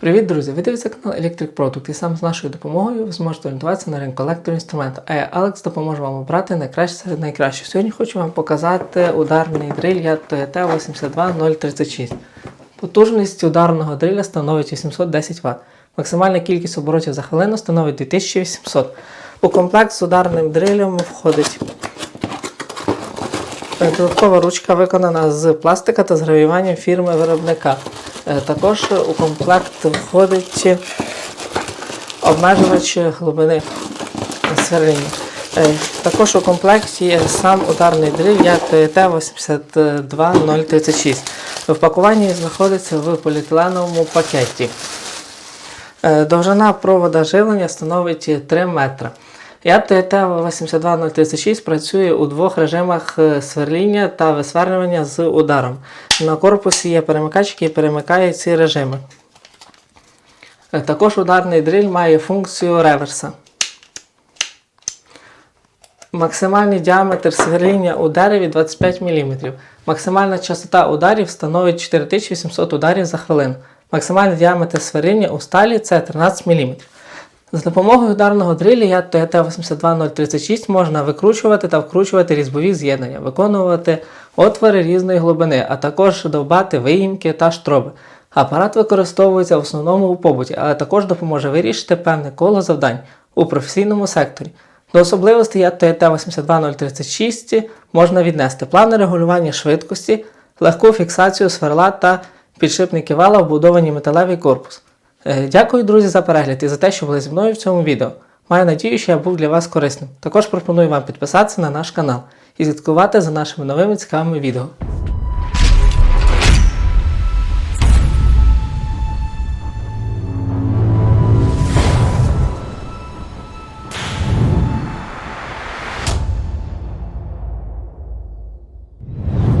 Привіт, друзі! Ви дивитеся канал Electric Product і саме з нашою допомогою ви зможете орієнтуватися на ринку електроінструменту. А я Алекс допоможе вам обрати найкраще серед найкращих. Сьогодні хочу вам показати ударний дриль Yamato 82036. Потужність ударного дриля становить 810 Вт. Максимальна кількість оборотів за хвилину становить 2800. У комплект з ударним дрилем входить Додаткова ручка виконана з пластика та з гравіюванням фірми виробника. Е, Також у комплект входить обмежувач глибини. Е, Також у комплекті є сам ударний дриль як Т-82036. В пакуванні знаходиться в поліетиленовому пакеті. Е, Довжина провода живлення становить 3 метри. ЯП ТТ-82036 працює у двох режимах е, сверління та висверлювання з ударом. На корпусі є перемикач, який перемикає ці режими. Е, Також ударний дриль має функцію реверса. Максимальний діаметр сверління у дереві 25 мм. Максимальна частота ударів становить 4800 ударів за хвилину. Максимальний діаметр сверління у сталі це 13 мм. За допомогою ударного дрилі яд ТТ-82036 можна викручувати та вкручувати різьбові з'єднання, виконувати отвори різної глибини, а також довбати виїмки та штроби. Апарат використовується в основному у побуті, але також допоможе вирішити певне коло завдань у професійному секторі. До особливостей яд ТТ-82036 можна віднести плавне регулювання швидкості, легку фіксацію сверла та підшипники вала, вбудовані металевий корпус. Е, Дякую, друзі, за перегляд і за те, що були зі мною в цьому відео. Маю надію, що я був для вас корисним. Також пропоную вам підписатися на наш канал і слідкувати за нашими новими цікавими відео.